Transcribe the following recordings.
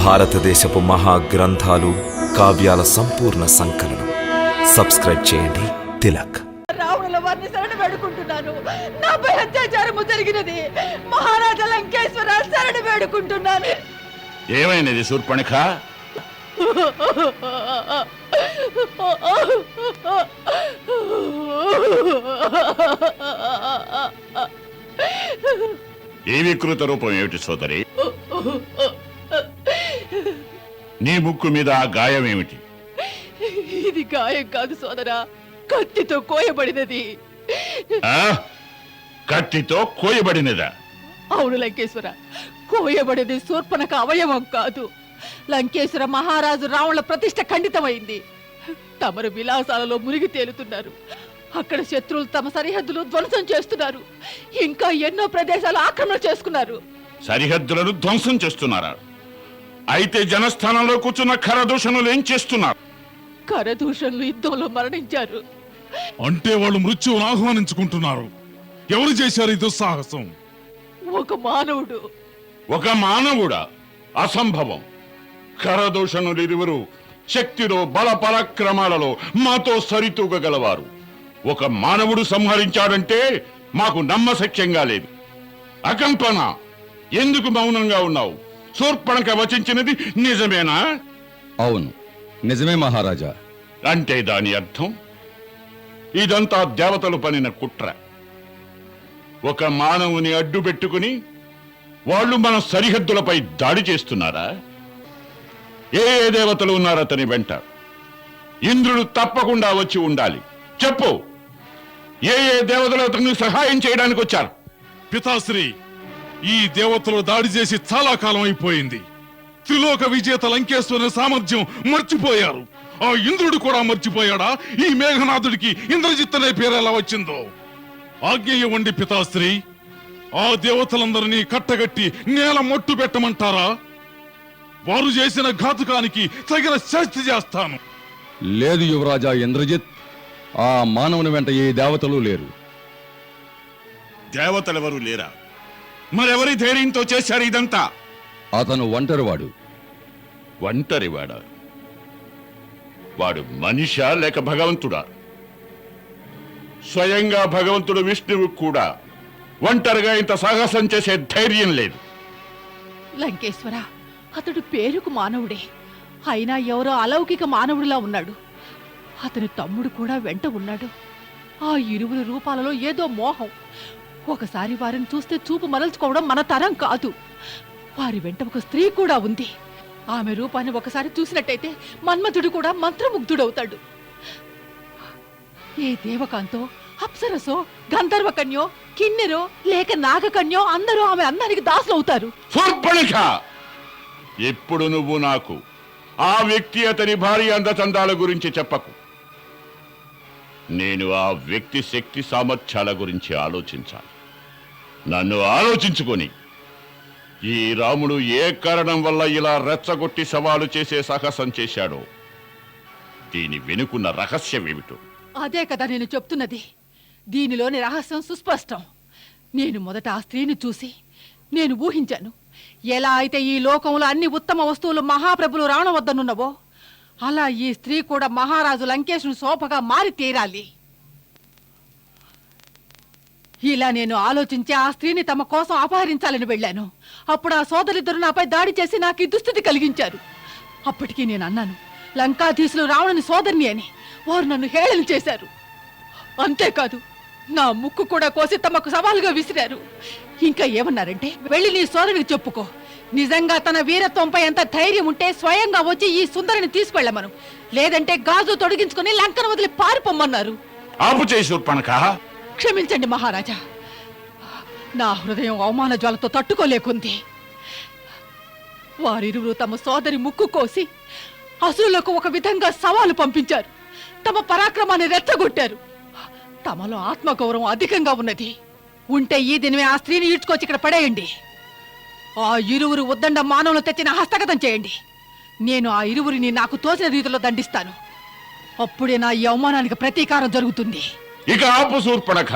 భారతదేశపు మహా గ్రంథాలు కావ్యాల సంపూర్ణ సంకలనం. సబ్స్క్రైబ్ చేయండి. తిలక్. రావణుల వారిని శరణ వేడుకుంటున్నాను నాపై అత్యాచారము జరిగినది. మహారాజా లంకేశ్వర శరణ వేడుకుంటున్నాను. ఏమైనది శూర్పణఖ? ఈ వికృత రూపం ఏమిటి సోదరి? నీ ముక్కు మీద ఆ గాయం ఏమిటి? ఇది గాయం కాదు సోదరా కత్తితో కోయబడినది. ఆ? కత్తితో కోయబడినదా? అవును లంకేశ్వర కోయబడినది శూర్పణక అవయవం కాదు. లంకేశ్వర మహారాజు రావణుల ప్రతిష్ట ఖండితమైంది. తమరు విలాసాలలో మునిగి తేలుతున్నారు. అక్కడ శత్రువులు తమ సరిహద్దులు ధ్వంసం చేస్తున్నారు. ఇంకా ఎన్నో ప్రదేశాలు ఆక్రమణ చేసుకున్నారు. సరిహద్దులను ధ్వంసం చేస్తున్నారా? అయితే జనస్థానంలో కూర్చున్న ఖరదూషణులు ఏం చేస్తున్నారు? కరదూషణలు యుద్ధంలో మరణించారు. అంటే వాళ్ళు మృత్యువును ఆహ్వానించుకుంటున్నారు. ఎవరు చేశారు ఈ దుస్సాహసం? ఒక మానవుడు. ఒక మానవుడా? అసంభవం. ఖరదూషణులిరువురు శక్తిలో బల పరాక్రమాలలో మాతో సరితూగగలవారు. ఒక మానవుడు సంహరించాడంటే మాకు నమ్మశక్యంగా లేదు. అకంపన ఎందుకు మౌనంగా ఉన్నావు? శూర్పణక వచించినది నిజమేనా? అవును నిజమే మహారాజా. అంటే దాని అర్థం? ఇదంతా దేవతలు పనిన కుట్ర. ఒక మానవుని అడ్డు పెట్టుకుని వాళ్ళు మన సరిహద్దులపై దాడి చేస్తున్నారా? ఏ ఏ దేవతలు ఉన్నారు అతని వెంట. ఇంద్రుడు తప్పకుండా వచ్చి ఉండాలి. చెప్పు ఏ ఏ దేవతలు అతనికి సహాయం చేయడానికి వచ్చారు? పితాశ్రీ ఈ దేవతలు దాడి చేసి చాలా కాలం అయిపోయింది. త్రిలోక విజేత లంకేశ్వరుని సామర్థ్యం మర్చిపోయారు. ఆ ఇంద్రుడు కూడా మర్చిపోయాడా? ఈ మేఘనాథుడికి ఇంద్రజిత్ అనే పేరు ఎలా వచ్చిందో? ఆజ్ఞ ఇవ్వండి పితాశ్రీ ఆ దేవతలందరినీ కట్టగట్టి నేల మట్టు పెట్టమంటారా? వారు చేసిన ఘాతుకానికి తగిన శాస్తి చేస్తాను. లేదు యువరాజా ఇంద్రజిత్ ఆ మానవుని వెంట ఏ దేవతలు లేరు. దేవతలెవరు లేరా? మరెవరి ధైర్యంతో చేశారు ఇదంతా? అతను ఒంటరివాడు. ఒంటరివాడా? వాడు మనిషా లేక భగవంతుడా? స్వయంగా భగవంతుడు విష్ణువు కూడా ఒంటరిగా ఇంత సాహసం చేసే ధైర్యం లేదు. లంకేశ్వర అతడు పేరుకు మానవుడే. అయినా ఎవరో అలౌకిక మానవుడిలా ఉన్నాడు. అతని తమ్ముడు కూడా వెంట ఉన్నాడు. ఆ ఇరువురి రూపాలలో ఏదో మోహం. ఒకసారి వారిని చూస్తే చూపు మరల్చుకోవడం మన తరం కాదు. వారి వెంట ఒక స్త్రీ కూడా ఉంది. ఆమె రూపాన్ని ఒకసారి చూసినట్టయితే మన్మధుడు కూడా మంత్రముగ్ధుడవుతాడు. ఏ దేవకాంతో అప్సరసో గంధర్వకన్యో కిన్నెరో లేక నాగకన్యో అందరూ ఆమె అందానికి దాసులవుతారు. ఇప్పుడు నువ్వు నాకు ఆ వ్యక్తి అతని భార్య అందచందాల గురించి చెప్పకు. నేను ఆ వ్యక్తి శక్తి సామర్థ్యాల గురించి ఆలోచించాలి. నన్ను ఆలోచించుకొని. ఈ రాముడు ఏ కారణం వల్ల ఇలా రెచ్చగొట్టి సవాలు చేసే సాహసం చేశాడో? దీని వెనుకున్న రహస్యం ఏమిటో? అదే కదా నేను చెప్తున్నది. దీనిలోని రహస్యం సుస్పష్టం. నేను మొదట ఆ స్త్రీని చూసి నేను ఊహించాను. ఎలా అయితే ఈ లోకంలో అన్ని ఉత్తమ వస్తువులు మహాప్రభులు రావణ వద్దనున్నవో అలా ఈ స్త్రీ కూడా మహారాజు లంకేష్ను శోభగా మారి తీరాలి. ఇలా నేను ఆలోచించి ఆ స్త్రీని తమ కోసం అపహరించాలని వెళ్ళాను. అప్పుడు ఆ సోదరిద్దరు నాపై దాడి చేసి నాకు ఈ దుస్థితి కలిగించారు. అప్పటికీ నేను అన్నాను లంకాధీశులు రావణుని సోదరిని అని. వారు నన్ను హేళన చేశారు. అంతేకాదు నా ముక్కు కూడా కోసి తమకు సవాలుగా విసిరారు. ఇంకా ఏమన్నారంటే వెళ్ళి నీ సోదరుడికి చెప్పుకో. నిజంగా తన వీరత్వంపై ఎంత ధైర్యం ఉంటే స్వయంగా వచ్చి ఈ సుందరిని తీసుకెళ్ళమను. లేదంటే గాజు తొడిగించుకుని లంకను వదిలి పారిపోమ్మన్నారు. ఆపు చేయి శూర్పణఖ. క్షమించండి మహారాజా. నా హృదయం అవమాన జ్వాలతో తట్టుకోలేకుంది. వారిరువురు తమ సోదరి ముక్కు కోసి అసురులకు ఒక విధంగా సవాలు పంపించారు. తమ పరాక్రమాన్ని రెచ్చగొట్టారు. తమలో ఆత్మగౌరవం అధికంగా ఉన్నది. ఉంటే ఈ దినమే ఆ స్త్రీని ఈడ్చుకొచ్చి ఇక్కడ పడేయండి. ఆ ఇరువురు ఉద్దండ మానవులు తెచ్చిన హస్తగతం చేయండి. నేను ఆ ఇరువురిని నాకు తోచిన రీతిలో దండిస్తాను. అప్పుడే నా ఈ అవమానానికి ప్రతీకారం జరుగుతుంది. ఇక ఆపు శూర్పణఖ.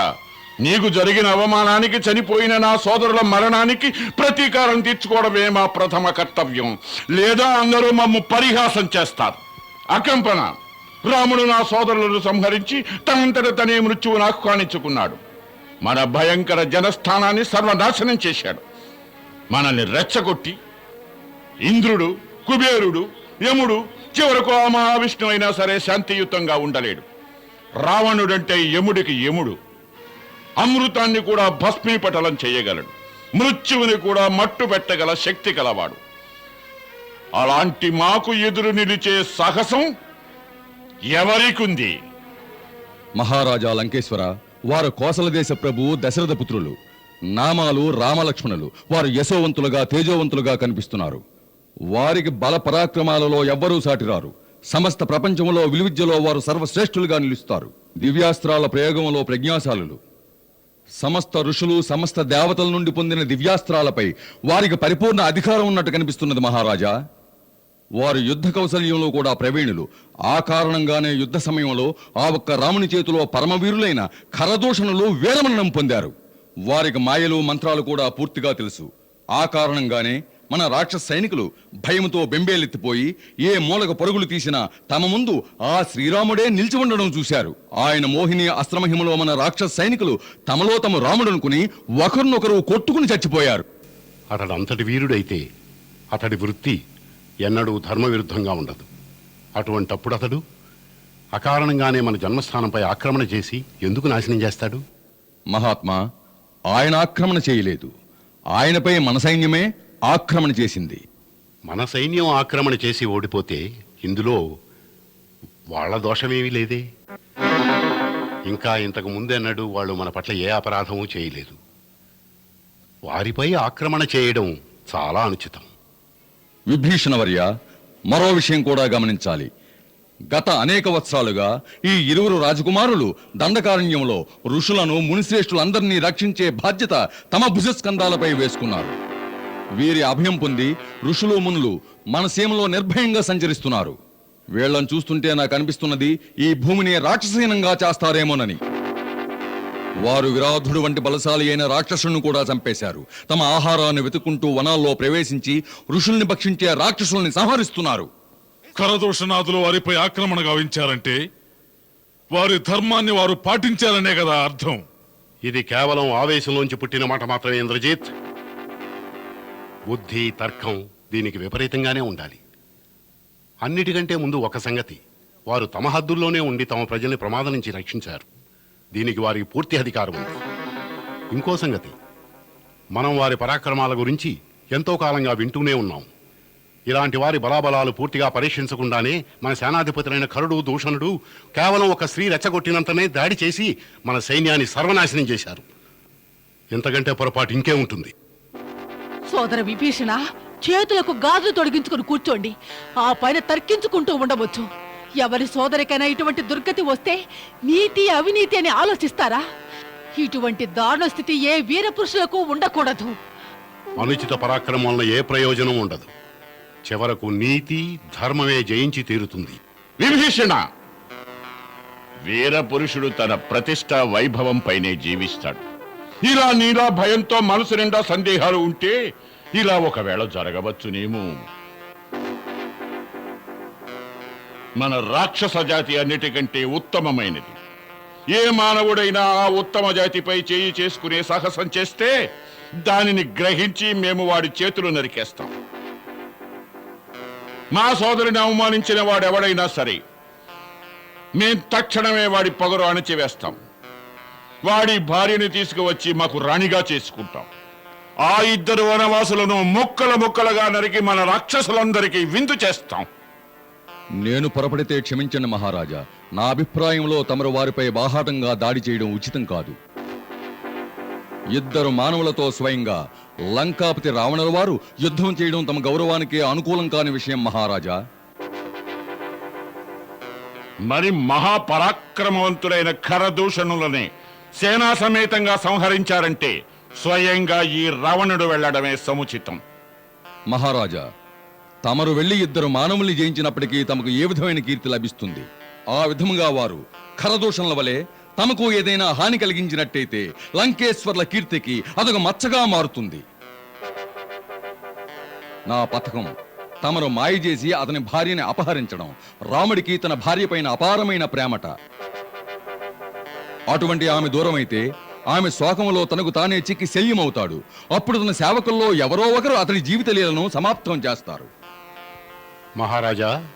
నీకు జరిగిన అవమానానికి చనిపోయిన నా సోదరుల మరణానికి ప్రతీకారం తీర్చుకోవడమే మా ప్రథమ కర్తవ్యం. లేదా అందరూ మమ్ము పరిహాసం చేస్తారు. అకంపన రాముడు నా సోదరులను సంహరించి తనంతట తనే మృత్యువును ఆహ్వానించుకున్నాడు. మన భయంకర జనస్థానాన్ని సర్వనాశనం చేశాడు. మనల్ని రెచ్చగొట్టి ఇంద్రుడు కుబేరుడు యముడు చివరకు ఆ మహావిష్ణువైనా అయినా సరే శాంతియుతంగా ఉండలేడు. రావణుడంటే యముడికి యముడు. అమృతాన్ని కూడా భస్మీపటలం చేయగలడు. మృత్యువుని కూడా మట్టు పెట్టగల శక్తి కలవాడు. అలాంటి మాకు ఎదురు నిలిచే సాహసం ఎవరికుంది? మహారాజా లంకేశ్వర వారు కోసల దేశ ప్రభు దశరథ పుత్రులు. నామాలు రామలక్ష్మణులు. వారు యశోవంతులుగా తేజోవంతులుగా కనిపిస్తున్నారు. వారికి బల పరాక్రమాలలో ఎవ్వరూ సాటిరారు. సమస్త ప్రపంచంలో విలువిద్యలో వారు సర్వశ్రేష్ఠులుగా నిలుస్తారు. దివ్యాస్త్రాల ప్రయోగంలో ప్రజ్ఞాశాలులు. సమస్త ఋషులు సమస్త దేవతల నుండి పొందిన దివ్యాస్త్రాలపై వారికి పరిపూర్ణ అధికారం ఉన్నట్టు కనిపిస్తున్నది మహారాజా. వారు యుద్ధ కౌశల్యంలో కూడా ప్రవీణులు. ఆ కారణంగానే యుద్ధ సమయంలో ఆ ఒక్క రాముని చేతిలో పరమవీరులైన ఖరదూషణులు వీరమరణం పొందారు. వారికి మాయలు మంత్రాలు కూడా పూర్తిగా తెలుసు. ఆ కారణంగానే మన రాక్షస సైనికులు భయంతో బెంబేలెత్తిపోయి ఏ మూలక పరుగులు తీసినా తమ ముందు ఆ శ్రీరాముడే నిలిచి ఉండడం చూశారు. ఆయన మోహిని అస్త్రమహిమలో మన రాక్షస సైనికులు తమలో తమ రాముడనుకుని ఒకరినొకరు కొట్టుకుని చచ్చిపోయారు. అతడు అంతటి వీరుడైతే అతడి వృత్తి ఎన్నడూ ధర్మవిరుద్ధంగా ఉండదు. అటువంటప్పుడు అతడు అకారణంగానే మన జన్మస్థానంపై ఆక్రమణ చేసి ఎందుకు నాశనం చేస్తాడు? మహాత్మా ఆయన ఆక్రమణ చేయలేదు. ఆయనపై మన సైన్యమే ఆక్రమణ చేసింది. మన సైన్యం ఆక్రమణ చేసి ఓడిపోతే ఇందులో వాళ్ళ దోషమేమీ లేదే. ఇంకా ఇంతకు ముందెన్నడూ వాళ్ళు మన పట్ల ఏ అపరాధమూ చేయలేదు. వారిపై ఆక్రమణ చేయడం చాలా అనుచితం. విభీషణవర్య మరో విషయం కూడా గమనించాలి. గత అనేక వత్సరాలుగా ఈ ఇరువురు రాజకుమారులు దండకారణ్యంలో ఋషులను మునిశ్రేష్ఠులందరినీ రక్షించే బాధ్యత తమ భుజస్కంధాలపై వేసుకున్నారు. వీరి అభయం పొంది ఋషులు మునులు మన సీమలో నిర్భయంగా సంచరిస్తున్నారు. వీళ్ళని చూస్తుంటే నాకు అనిపిస్తున్నది ఈ భూమిని రాక్షసహీనంగా చేస్తారేమోనని. వారు విరాధుడు వంటి బలశాలి అయిన రాక్షసులను కూడా చంపేశారు. తమ ఆహారాన్ని వెతుక్కుంటూ వనాల్లో ప్రవేశించి ఋషుల్ని భక్షించే రాక్షసుల్ని సంహరిస్తున్నారు. కరదోషనాథులు వారిపై ఆక్రమణ గావించారంటే వారి ధర్మాన్ని వారు పాటించారనే కదా అర్థం. ఇది కేవలం ఆవేశంలోంచి పుట్టిన మాట మాత్రమే ఇంద్రజిత్. బుద్ధి తర్కం దీనికి విపరీతంగానే ఉండాలి. అన్నిటికంటే ముందు ఒక సంగతి. వారు తమ హద్దుల్లోనే ఉండి తమ ప్రజల్ని ప్రమాదం నుంచి రక్షించారు. దీనికి వారికి పూర్తి అధికారం ఉంది. ఇంకో సంగతి. మనం వారి పరాక్రమాల గురించి ఎంతో కాలంగా వింటూనే ఉన్నాం. ఇలాంటి వారి బలాబలాలు పూర్తిగా పరీక్షించకుండానే మన సేనాధిపతులైన కరుడు దూషణుడు కేవలం ఒక స్త్రీ రెచ్చగొట్టినంతనే దాడి చేసి మన సైన్యాన్ని సర్వనాశనం చేశారు. ఇంతకంటే పొరపాటు ఇంకే ఉంటుంది. సోదర విభీషణ చేతులకు గాజులు తొడిగించుకుని కూర్చోండి. ఆ పైన తర్కించుకుంటూ ఉండవచ్చు. ఎవరి సోదరికైనా ఇటువంటి దుర్గతి వస్తే నీతి అవినీతి అని ఆలోచిస్తారా? ఇటువంటి దారుణ స్థితి ఏ వీర పురుషులకు ఉండకూడదు. అనుచిత పరాక్రమం వలన ఏ ప్రయోజనం ఉండదు. చివరకు నీతి ధర్మమే జయించి తీరుతుంది. విభీషణ! వీర పురుషుడు తన ప్రతిష్ట వైభవం పైనే జీవిస్తాడు. ఇలా నీలా భయంతో మనసు నిండా సందేహాలు ఉంటే ఇలా ఒకవేళ జరగవచ్చునేమో మన రాక్షస జాతి అన్నిటికంటే ఉత్తమమైనది. ఏ మానవుడైనా ఆ ఉత్తమ జాతిపై చేయి చేసుకునే సాహసం చేస్తే దానిని గ్రహించి మేము వాడి చేతులు నరికేస్తాం. మా సోదరిని అవమానించిన వాడెవడైనా సరే మేం తక్షణమే వాడి పొగరు అణచివేస్తాం. వాడి భార్యని తీసుకువచ్చి మాకు రాణిగా చేసుకుంటాం. ఆ ఇద్దరు వనవాసులను ముక్కల ముక్కలుగా నరికి మన రాక్షసులందరికీ విందు చేస్తాం. నేను పొరపడితే క్షమించండి మహారాజా. నా అభిప్రాయంలో తమరు వారిపై బాహాటంగా దాడి చేయడం ఉచితం కాదు. ఇద్దరు మానవులతో స్వయంగా లంకాపతి రావణుల వారు యుద్ధం చేయడం తమ గౌరవానికి అనుకూలం కాని విషయం మహారాజా. మరి మహాపరాక్రమవంతులైన ఖరదూషణులని సేనా సమేతంగా సంహరించారంటే స్వయంగా ఈ రావణుడు వెళ్ళడమే సముచితం. మహారాజా తమరు వెళ్ళి ఇద్దరు మానవుల్ని జయించినప్పటికీ తమకు ఏ విధమైన కీర్తి లభిస్తుంది? ఆ విధముగా వారు ఖరదోషంల వలె తమకు ఏదైనా హాని కలిగించినట్టయితే లంకేశ్వర్ల కీర్తికి అదొక మచ్చగా మారుతుంది. నా పథకం తమరు మాయ చేసి అతని భార్యని అపహరించడం రాముడికి తన భార్య పైన అపారమైన ప్రేమట. అటువంటి ఆమె దూరమైతే ఆమె శోకములో తనకు తానే చిక్కి శల్యమవుతాడు. అప్పుడు తన సేవకుల్లో ఎవరో ఒకరు అతని జీవిత లీలను సమాప్తం చేస్తారు. మహారాజా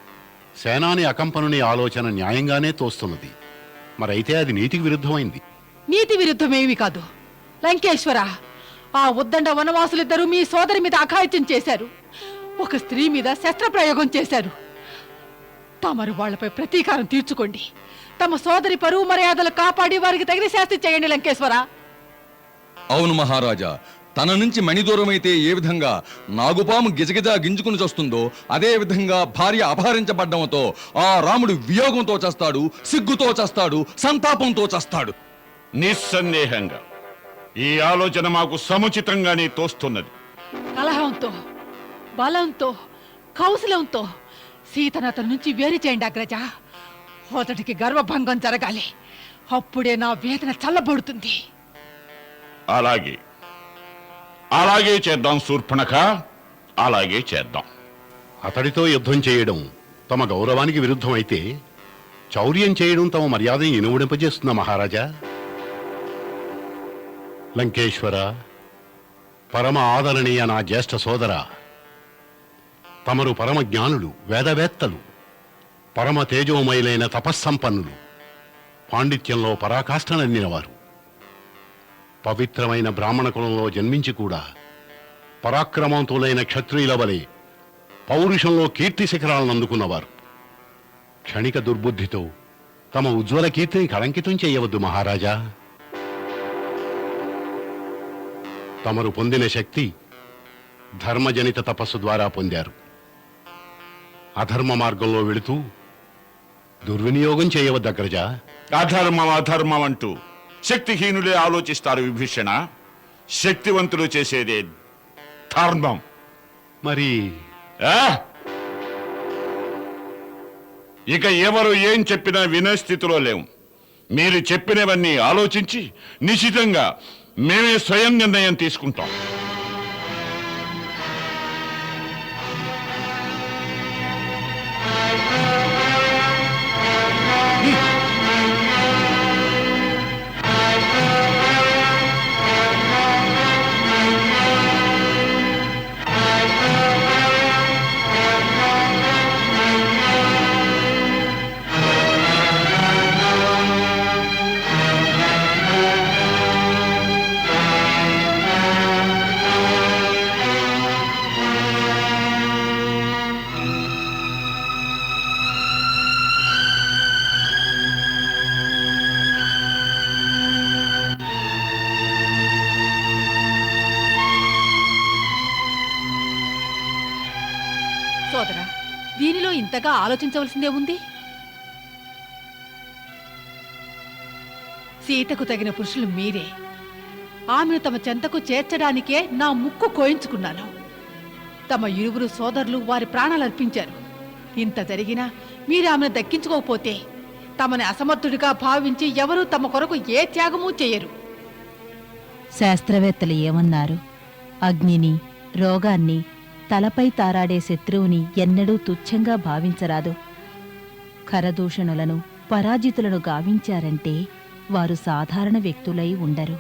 సేనాని అకంపనుని ఆలోచన న్యాయంగానే తోస్తున్నది. మరైతే అది నీతికి విరుద్ధమైంది. నీతి విరుద్ధమేమి కాదు. లంకేశ్వర ఆ ఉద్దండ వనవాసులిద్దరూ మీ సోదరి మీద అఘాయిత్యం చేశారు. ఒక స్త్రీ మీద శస్త్రప్రయోగం చేశారు. తమరు వాళ్ళపై ప్రతీకారం తీర్చుకోండి. తమ సోదరి పరువు మర్యాదలు కాపాడి వారికి తగిన శాస్తి చేయండి లంకేశ్వర. అవును మహారాజా తన నుంచి మణి దూరమైతే ఏ విధంగా నాగుపాము గిజగిజ గింజుకుని చస్తుందో అదే విధంగా భార్య అపహరించబడ్డంతో ఆ రాముడు వియోగంతో చస్తాడు సిగ్గుతో చస్తాడు సంతాపంతో చస్తాడు. నిస్సందేహంగా. ఈ ఆలోచన మాకు సముచితంగానే తోస్తున్నది. కలహంతో బలంతో కౌశలంతో సీతను అతని నుంచి వేరు చేయండి అగ్రజ. అతడికి గర్వభంగం జరగాలి. అప్పుడే నా వేదన చల్లబడుతుంది. అలాగే. అలాగే చేద్దాం శూర్పణఖ. అలాగే చేద్దాం. అతడితో యుద్ధం చేయడం తమ గౌరవానికి విరుద్ధమైతే చౌర్యం చేయడం తమ మర్యాదను ఇనువుడింపజేస్తుందా మహారాజా. లంకేశ్వర పరమ ఆదరణీయ నా జ్యేష్ఠ సోదర తమరు పరమ జ్ఞానులు వేదవేత్తలు పరమ తేజోమయులైన తపస్సంపన్నులు పాండిత్యంలో పరాకాష్ఠనందినవారు పవిత్రమైన బ్రాహ్మణ కులంలో జన్మించి కూడా పరాక్రమంతులైన క్షత్రియుల వలె పౌరుషంలో కీర్తి శిఖరాలను అందుకున్నవారు. క్షణిక దుర్బుద్ధితో తమ ఉజ్వల కీర్తిని కళంకితం చేయవద్దు మహారాజా. తమరు పొందిన శక్తి ధర్మజనిత తపస్సు ద్వారా పొందారు. అధర్మ మార్గంలో వెళుతూ దుర్వినియోగం చేయవద్దు అగ్రజా అధర్మం అధర్మం అంటూ శక్తిహీనులే ఆలోచిస్తారు విభీషణ. శక్తివంతులు చేసేదే ధర్మం. మరి ఆ? ఇక ఎవరు ఏం చెప్పినా వినే స్థితిలో లేవు. మీరు చెప్పినవన్నీ ఆలోచించి నిశితంగా మేమే స్వయం నిర్ణయం తీసుకుంటాం. అంతగా ఆలోచించవలసిందే ఉంది? సీతకు తగిన పురుషులు మీరే. ఆమెను తమ చెంతకు చేర్చడానికే నా ముక్కు కోయించుకున్నాను. తమ ఇరువురు సోదరులు వారి ప్రాణాలు అర్పించారు. ఇంత జరిగినా మీరు ఆమెను దక్కించుకోకపోతే తమని అసమర్థుడిగా భావించి ఎవరూ తమ కొరకు ఏ త్యాగమూ చేయరు. శాస్త్రవేత్తలు ఏమన్నారు? అగ్నిని రోగాన్ని తలపై తారాడే శత్రువుని ఎన్నడూ తుచ్చంగా భావించరాదు. ఖరదూషణులను పరాజితులను గావించారంటే వారు సాధారణ వ్యక్తులై ఉండరు.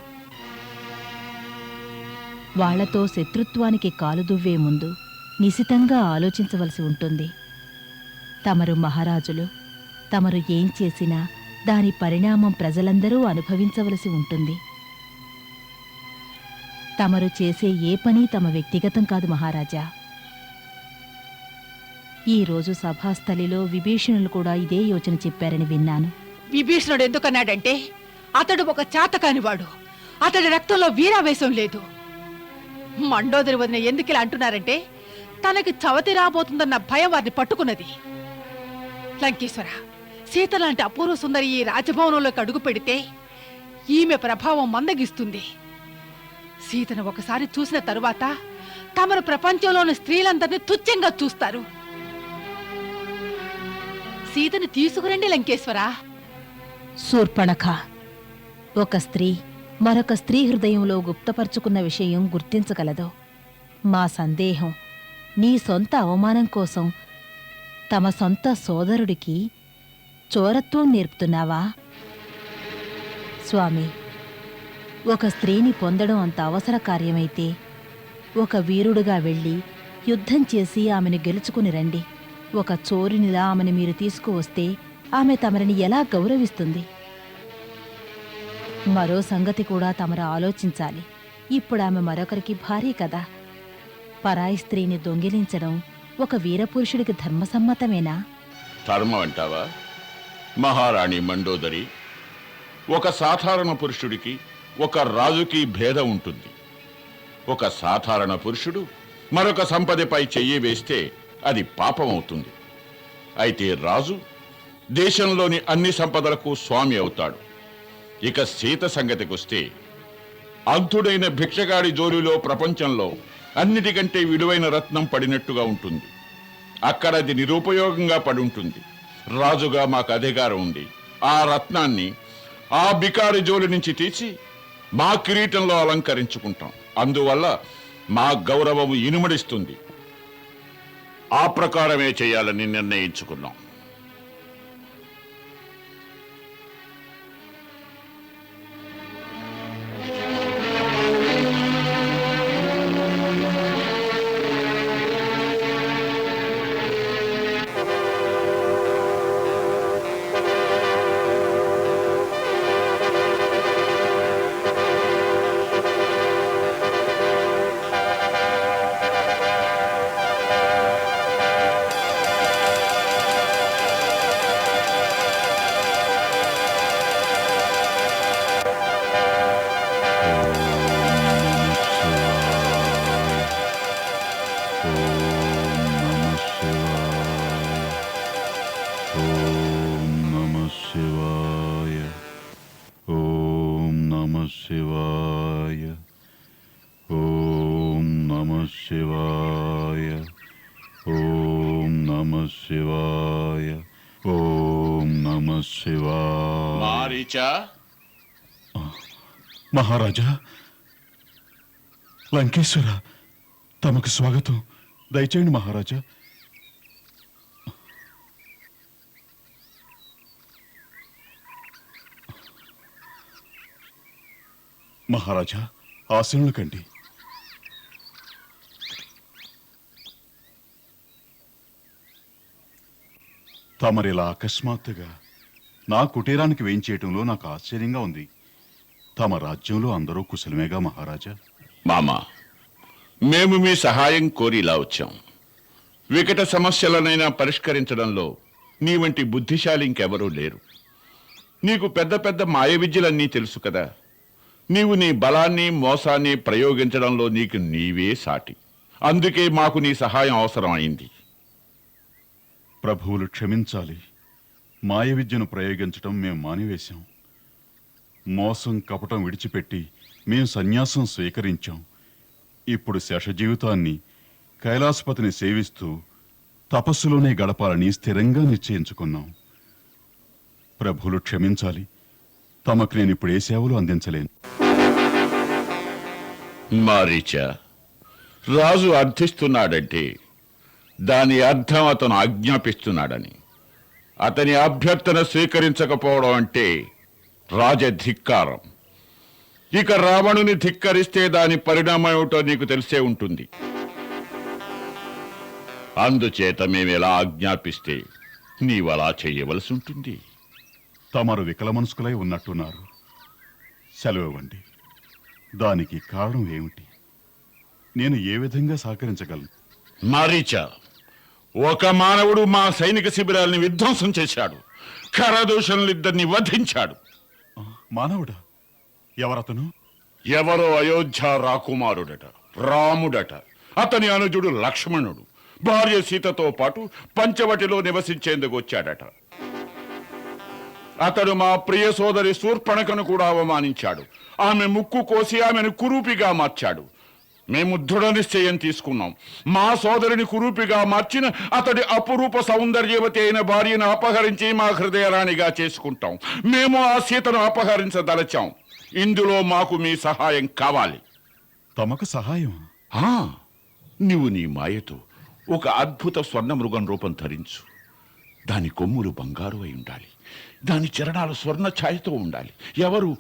వాళ్ళతో శత్రుత్వానికి కాలుదువ్వే ముందు నిశితంగా ఆలోచించవలసి ఉంటుంది. తమరు మహారాజులు తమరు ఏం చేసినా దాని పరిణామం ప్రజలందరూ అనుభవించవలసి ఉంటుంది. తమరు చేసే ఏ పని తమ వ్యక్తిగతం కాదు మహారాజా. ఈరోజు సభాస్థలిలో విభీషణులు కూడా ఇదే యోచన చెప్పారని విన్నాను. విభీషణుడు ఎందుకన్నాడంటే అతడు ఒక చాతకానివాడు. అతడి రక్తంలో వీరావేశం లేదు. మండోదరి వదిన ఎందుకు ఇలా అంటున్నారంటే తనకి చవతి రాబోతుందన్న భయం వారిని పట్టుకున్నది. లంకేశ్వర సీత లాంటి అపూర్వ సుందరి ఈ రాజభవనంలోకి అడుగు పెడితే ఈమె ప్రభావం మందగిస్తుంది. సీతను ఒకసారి చూసిన తరువాత తమరు ప్రపంచంలోని స్త్రీలందరినీ తుచ్చంగా చూస్తారు. సీతను తీసుకురండి లంకేశ్వరా. శూర్పణఖ ఒక స్త్రీ మరొక స్త్రీ హృదయంలో గుప్తపరుచుకున్న విషయం గుర్తించగలదు. మా సందేహం నీ సొంత అవమానం కోసం తమ సొంత సోదరుడికి చోరత్వం నేర్పుతున్నావా? స్వామి ఒక స్త్రీని పొందడం అంత అవసర కార్యమైతే ఒక వీరుడుగా వెళ్ళి యుద్ధం చేసి ఆమెను గెలుచుకుని రండి. ఒక చోరునిలా ఆమెను మీరు తీసుకువస్తే ఆమె తమరిని ఎలా గౌరవిస్తుంది? మరో సంగతి కూడా తమరు ఆలోచించాలి. ఇప్పుడు ఆమె మరొకరికి భారీ కదా. పరాయి స్త్రీని దొంగిలించడం ఒక వీరపురుషుడికి ధర్మసమ్మతమేనా? ధర్మం అంటావా మహారాణి మండోదరి ఒక సాధారణ పురుషుడికి ఒక రాజుకి భేదం ఉంటుంది. ఒక సాధారణ పురుషుడు మరొక సంపదపై చెయ్యి వేస్తే అది పాపం అవుతుంది అయితే రాజు దేశంలోని అన్ని సంపదలకు స్వామి అవుతాడు. ఇక సీత సంగతికొస్తే అంధుడైన భిక్షగాడి జోలిలో ప్రపంచంలో అన్నిటికంటే విలువైన రత్నం పడినట్టుగా ఉంటుంది. అక్కడ అది నిరుపయోగంగా పడి ఉంటుంది. రాజుగా మాకు అధికారం ఉంది. ఆ రత్నాన్ని ఆ బికారి జోలి నుంచి తీసి మా కిరీటంలో అలంకరించుకుంటాం. అందువల్ల మా గౌరవము ఇనుమడిస్తుంది. ఆ ప్రకారమే చేయాలని నిర్ణయించుకున్నాం. నమ శివాయ ఓం నమ శివాయ ఓం నమ శివాయ మారీచా మహారాజా లంకేశ్వర తమకు స్వాగతం దయచేయండి మహారాజా మహారాజా ఆశనులు తమరిలా అకస్మాత్తుగా నా కుటీరానికి వేయించేయటంలో నాకు ఆశ్చర్యంగా ఉంది. తమ రాజ్యంలో అందరూ కుశలమేగా మహారాజా? మామా మేము మీ సహాయం కోరి ఇలా వచ్చాం. వికట సమస్యలనైనా పరిష్కరించడంలో నీ వంటి బుద్ధిశాలి ఇంకెవరూ లేరు. నీకు పెద్ద పెద్ద మాయ విద్యలన్నీ తెలుసు కదా. నీవు నీ బలాన్ని మోసాన్ని ప్రయోగించడంలో నీకు నీవే సాటి. అందుకే మాకు నీ సహాయం అవసరం అయింది ప్రభువులు క్షమించాలి. మాయ విద్యను ప్రయోగించటం మేము మానివేశాం. మోసం కపటం విడిచిపెట్టి మేము సన్యాసం స్వీకరించాం. ఇప్పుడు శేష జీవితాన్ని కైలాసపతిని సేవిస్తూ తపస్సులోనే గడపాలని స్థిరంగా నిశ్చయించుకున్నాం. ప్రభువులు క్షమించాలి. తమకు నేను ఇప్పుడు ఏ సేవలు అందించలేను. మారీచ రాజు అర్థిస్తున్నాడంటే దాని అర్థం అతను ఆజ్ఞాపిస్తున్నాడని. అతని అభ్యర్థన స్వీకరించకపోవడం అంటే రాజధిక్కారం. ఇక రావణుని ధిక్కరిస్తే దాని పరిణామం ఏమిటో నీకు తెలిసే ఉంటుంది. అందుచేత మేము ఎలా ఆజ్ఞాపిస్తే నీవలా చేయవలసి ఉంటుంది. తమరు వికలమనస్కులై ఉన్నట్టున్నారు. సెలవివ్వండి. దానికి కారణం ఏమిటి? నేను ఏ విధంగా సహకరించగలను? మారీచా ఒక మానవుడు మా సైనిక శిబిరాల్ని విధ్వంసం చేశాడు. ఖరదూషణలిద్దరిని వధించాడు. మానవుడా? ఎవరతను? ఎవరో అయోధ్య రాకుమారుడట రాముడట. అతని అనుజుడు లక్ష్మణుడు. భార్య సీతతో పాటు పంచవటిలో నివసించేందుకు వచ్చాడట. అతడు మా ప్రియ సోదరి శూర్పణకను కూడా అవమానించాడు. ఆమె ముక్కు కోసి ఆమెను కురూపిగా మార్చాడు. మేము దృఢ నిశ్చయం తీసుకున్నాం. మా సోదరిని కురూపిగా మార్చిన అతడి అపురూప సౌందర్యవతి అయిన భార్యను అపహరించి మా హృదయరాణిగా చేసుకుంటాం. మేము ఆ సీతను అపహరించదలచాం. ఇందులో మాకు మీ సహాయం కావాలి. తమకు సహాయం? ఆ, నీవు నీ మాయతో ఒక అద్భుత స్వర్ణ మృగం రూపం ధరించు. దాని కొమ్ములు బంగారు అయి ఉండాలి. దాని చరణాలు స్వర్ణ ఛాయతో ఉండాలి. ఎవరు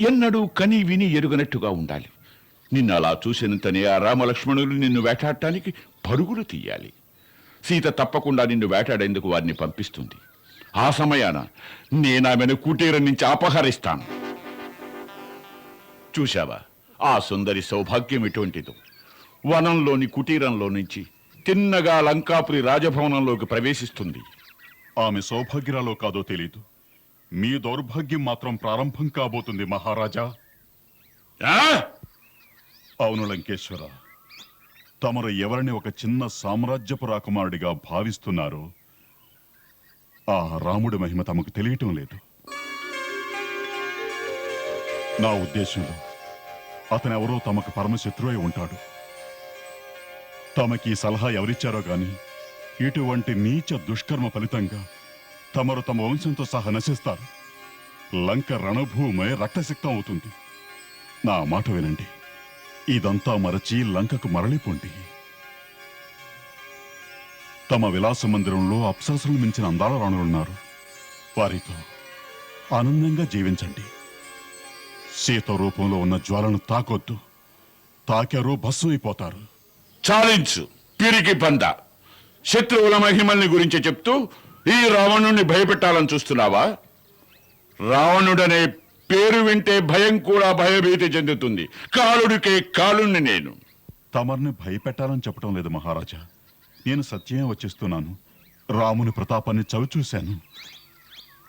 ఎన్నడూ కని విని ఎరుగనట్టుగా ఉండాలి. నిన్ను అలా చూసినంతనే ఆ రామలక్ష్మణులు నిన్ను వేటాడటానికి పరుగులు తీయాలి. సీత తప్పకుండా నిన్ను వేటాడేందుకు వారిని పంపిస్తుంది. ఆ సమయాన నేనామెను కుటీరం నుంచి అపహరిస్తాను. చూశావా? ఆ సుందరి సౌభాగ్యం ఎటువంటిదో వనంలోని కుటీరంలో నుంచి తిన్నగా లంకాపురి రాజభవనంలోకి ప్రవేశిస్తుంది. ఆమె సౌభాగ్యరాలో కాదో తెలీదు. మీ దౌర్భాగ్యం మాత్రం ప్రారంభం కాబోతుంది మహారాజా. ఆ? అవును లంకేశ్వర. తమరు ఎవరిని ఒక చిన్న సామ్రాజ్యపు రాకుమారుడిగా భావిస్తున్నారో ఆ రాముడి మహిమ తమకు తెలియటం లేదు. నా ఉద్దేశంలో అతనెవరో తమకు పరమశత్రువై ఉంటాడు. తమకి సలహా ఎవరిచ్చారో గాని ఇటువంటి నీచ దుష్కర్మ ఫలితంగా తమరు తమ వంశంతో సహా నశిస్తారు. లంక రణభూమే రక్తసిక్తం అవుతుంది. నా మాట వినండి. ఇదంతా మరచి లంకకు మరలిపోండి తమ విలాస మందిరంలో అప్సరసులు మించిన అందాల రాణులున్నారు వారితో ఆనందంగా జీవించండి. సీత రూపంలో ఉన్న జ్వాలను తాకొద్దు. తాకారు భస్మైపోతారు చాలించు. పిరికి పంద. శత్రువుల మహిమల్ని గురించి చెప్తూ ఈ రావణుణ్ణి భయపెట్టాలని చూస్తున్నావా? రావణుడనే పేరు వింటే భయం కూడా భయభీతి చెందుతుంది. కాలుడికే కాలుణ్ణి నేను. తమర్ని భయపెట్టాలని చెప్పడం లేదు మహారాజా. నేను సత్యమే వచ్చిస్తున్నాను. రాముని ప్రతాపాన్ని చవిచూశాను.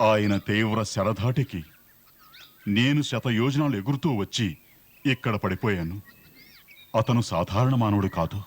ఆయన తీవ్ర శరధాటికి నేను శత యోజనాలు ఎగురుతూ వచ్చి ఇక్కడ పడిపోయాను. అతను సాధారణ మానవుడు కాదు.